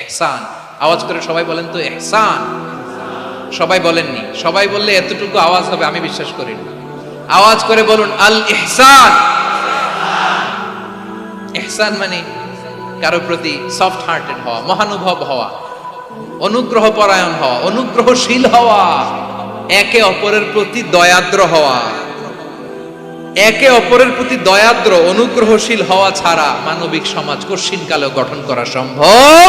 এহসান আওয়াজ করে সবাই বলেন তো এহসান সবাই বলেননি। সবাই বললে এতটুকু আওয়াজ হবে, আমি বিশ্বাস করি না আওয়াজ করে বলুন, আল ইহসান। এহসান মানে কারও প্রতি সফট হার্টেড হওয়া, মহানুভব হওয়া, অনুগ্রহ পরায়ণ হওয়া, অনুগ্রহশীল হওয়া, একে অপরের প্রতি দয়াদ্র হওয়া। একে অপরের প্রতি দয়াদ্র, অনুগ্রহশীল হওয়া ছাড়া মানবিক সমাজ কশিন কালেও গঠন করা সম্ভব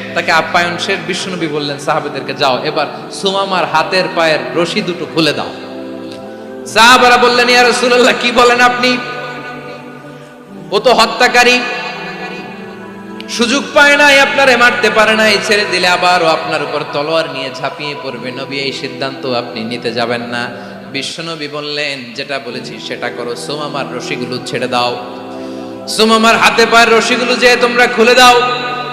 তাকে আপ্যায়ন শেষ বিশ্বনবী বললেন, সাহাবেদেরকে যাও, এবার সুমামার হাতের পায়ের রশি দুটো খুলে দাও। সাহাবারা বললেন, ইয়া রাসূলুল্লাহ, কি বলেন আপনি? ও তো হত্যাকারী, সুযোগ পায় নাই, আপনারে মারতে পারে নাই, ছেড়ে দিলে আবারও আপনার উপর তলোয়ার নিয়ে ঝাঁপিয়ে পড়বে। নবী, এই সিদ্ধান্ত আপনি নিতে যাবেন না। বিশ্বনবী বললেন, যেটা বলেছি, সেটা করো, সোমামার রশিগুলো ছেড়ে দাও। সোমামার হাতে পায়ের রশিগুলো যে তোমরা খুলে দাও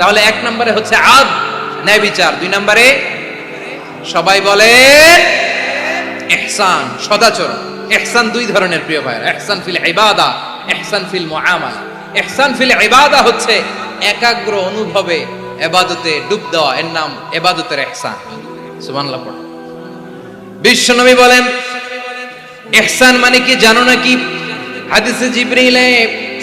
তাহলে এক নম্বরে হচ্ছে আদ, ন্যায় বিচার। দুই নম্বরে সবাই বলে এহসান সদাচরণ। এহসান দুই ধরনের প্রিয় ভাই এহসান ফিল ইবাদা এহসান ফিল মুআমালা। এহসান ফিল ইবাদা হচ্ছে একাগ্র অনুভবে এবাদতে ডুব দেওয়া। এর নাম এবাদতের এহসান সুবহানাল্লাহ, পড়ো। বিশ্বনবী বলেন, ইহসান মানে কি জানো নাকি? হাদিসে জিবরিলে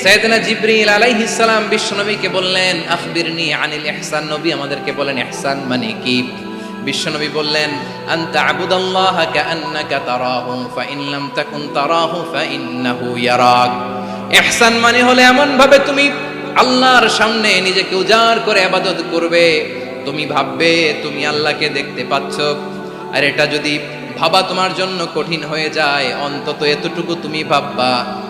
সাইয়েদনা জিবরিল আলাইহিস সালাম বিশ্বনবীকে বললেন, আখবিরনি আনিল ইহসান। নবী আমাদেরকে বলেন, ইহসান মানে কি? বিশ্বনবী বললেন, আনতা আবুদাল্লাহ কাআন্নাকা তারাহু, ফাইন লাম তাকুন তারাহু ফাইন্নাহু ইয়ারাক। ইহসান মানে হলে এমন ভাবে তুমি আল্লাহর সামনে নিজেকে উজাড় করে ইবাদত করবে। তুমি ভাববে, তুমি আল্লাহকে দেখতে পাচ্ছ। আর এটা যদি ভাবা তোমার জন্য কঠিন হয়ে যায়, অন্তত এতটুকু তুমি ভাববা।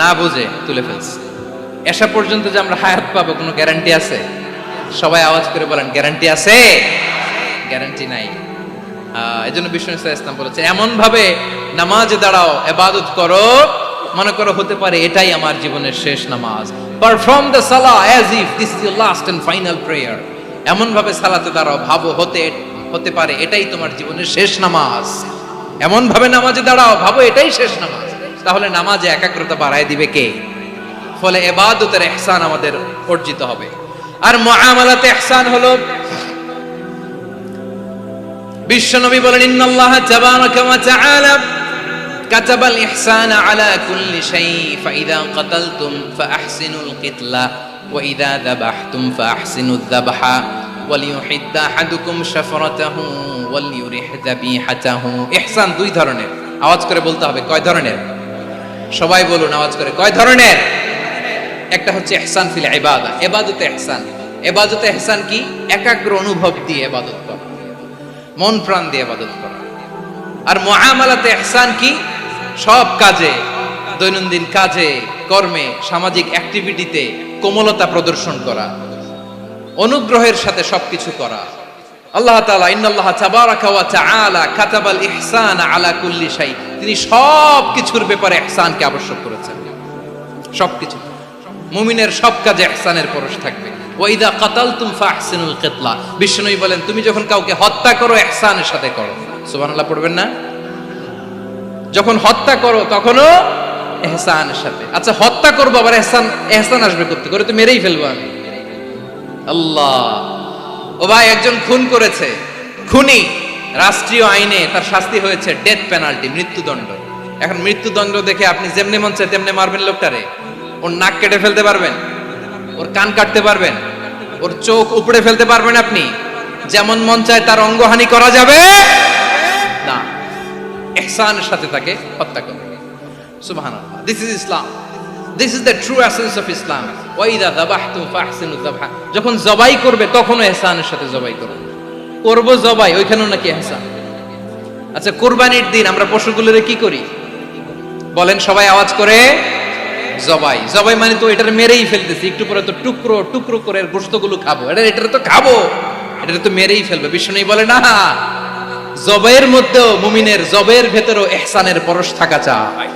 না বুঝে তুলে ফেলছে। এসা পর্যন্ত যে আমরা হায়াত পাবো, কোনো গ্যারান্টি আছে? সবাই আওয়াজ করে বলেন গ্যারান্টি আছে? গ্যারান্টি নাই। এই জন্য বিষ্ণু ইসলাম বলেছে এমন ভাবে নামাজে দাঁড়াও এবাদত করো। মনে করো হতে পারে এটাই আমার জীবনের শেষ নামাজ। পারফর্ম দ্য সালা as if this is last and final prayer এমন ভাবে সালাতে দাঁড়াও, ভাবো হতে হতে পারে এটাই তোমার জীবনের শেষ নামাজ। এমন ভাবে নামাজে দাঁড়াও, ভাবো এটাই শেষ নামাজ। তাহলে নামাজে একাগ্রতা বাড়ায় দিবে কে ফলে এবাদতের এহসান আমাদের অর্জিত হবে আর মুআমালাতে ইহসান হলো বিশ্বনবী বলেন ইন্নাল্লাহ তাবারাকা ওয়া তাআলা كتب الإحسان على كل شيء فإذا قتلتم فأحسنوا القتلة وإذا ذبحتم فأحسنوا الذبح وليحد أحدكم شفرته وليرح ذبيحته إحسان দুই ধরনের আওয়াজ করে বলতে হবে কয় ধরনের সবাই বলুন, আওয়াজ করে। কয় ধরনের? একটা হচ্ছে ইহসান ফিল ইবাদা, ইবাদতে ইহসান। ইবাদতে ইহসান কি? একাগ্র অনুভব দিয়ে ইবাদত করা। মন প্রাণ দিয়ে ইবাদত করা। আর মহামালাতে এহসান কি? সব কাজে, দৈনন্দিন কাজে, কর্মে, সামাজিক অ্যাক্টিভিটিতে কোমলতা প্রদর্শন করা। অনুগ্রহের সাথে সবকিছু করা। আল্লাহ তাআলা, ইন্নাল্লাহ তাবারাকা ওয়া তাআলা কাতাবাল ইহসান আলা কুল্লি শাই। তিনি সব কিছুর ব্যাপারে ইহসানকে আবশ্যক করেছেন। সবকিছু। মুমিনের সব কাজে ইহসানের পরশ থাকবে। ওয়াইদা কাতালতুম ফাহসিনুল কিতলা। বিষ্ণুই বলেন, তুমি যখন কাউকে হত্যা করো, ইহসানের সাথে করো। সুবহানাল্লাহ, পড়বেন না? যখন হত্যা করো, তখনও এহসানের সাথে। আচ্ছা হত্যা করব, আবার এহসান এহসান আসবে করতে করে তো মেরেই ফেলব আমি। আল্লাহ। ও ভাই, একজন খুন করেছে। খুনি রাষ্ট্রীয় আইনে তার শাস্তি হয়েছে ডেথ পেনাল্টি মৃত্যুদণ্ড। এখন মৃত্যুদণ্ড দেখে আপনি যেমনি মন চায় তেমনি মারবেন লোকটারে। ওর নাক কেটে ফেলতে পারবেন, ওর কান কাটতে পারবেন, ওর চোখ উপড়ে ফেলতে পারবেন আপনি। যেমন মন চায় তার অঙ্গহানি করা যাবে। না, এহসানের সাথে তাকে হত্যা করবে। সুবহানাল্লাহ this is Islam this is the true essence of Islam ওয়াইদা দাবাহতুম ফাহসিনু যাবহা যখন জবাই করবে, তখনও এহসানের সাথে জবাই করবে। করব জবাই, ওইখানেও নাকি এহসান। আচ্ছা কুরবানির দিন আমরা পশুগুলোরে কি করি? বলেন, সবাই আওয়াজ করে, জবাই। জবাই মানে তো এটার মেরেই ফেলতেছি, একটু পরে তো টুকরো টুকরো করে গোস্তগুলো খাব। এটা এটা তো খাব। এটা তো মেরেই ফেলবে। বিষ্ণু বলে, না জবের মধ্যেও মুমিনের জবের ভেতরেও এহসানের পরশ থাকা চায়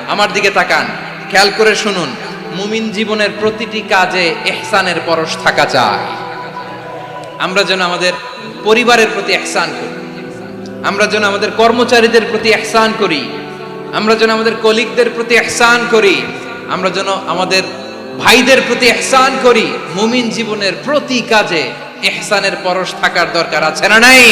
আমার দিকে তাকান, খেয়াল করে শুনুন, মুমিন জীবনের প্রতিটি কাজে এহসানের পরশ থাকা চাই। আমরা যেন আমাদের পরিবারের প্রতি এহসান করি, আমরা যেন আমাদের কর্মচারীদের প্রতি এহসান করি, আমরা যেন আমাদের কলিগদের প্রতি এহসান করি, আমরা যেন আমাদের ভাইদের প্রতি এহসান করি, মুমিন জীবনের প্রতি কাজে এহসানের পরশ থাকার দরকার আছে না নাই?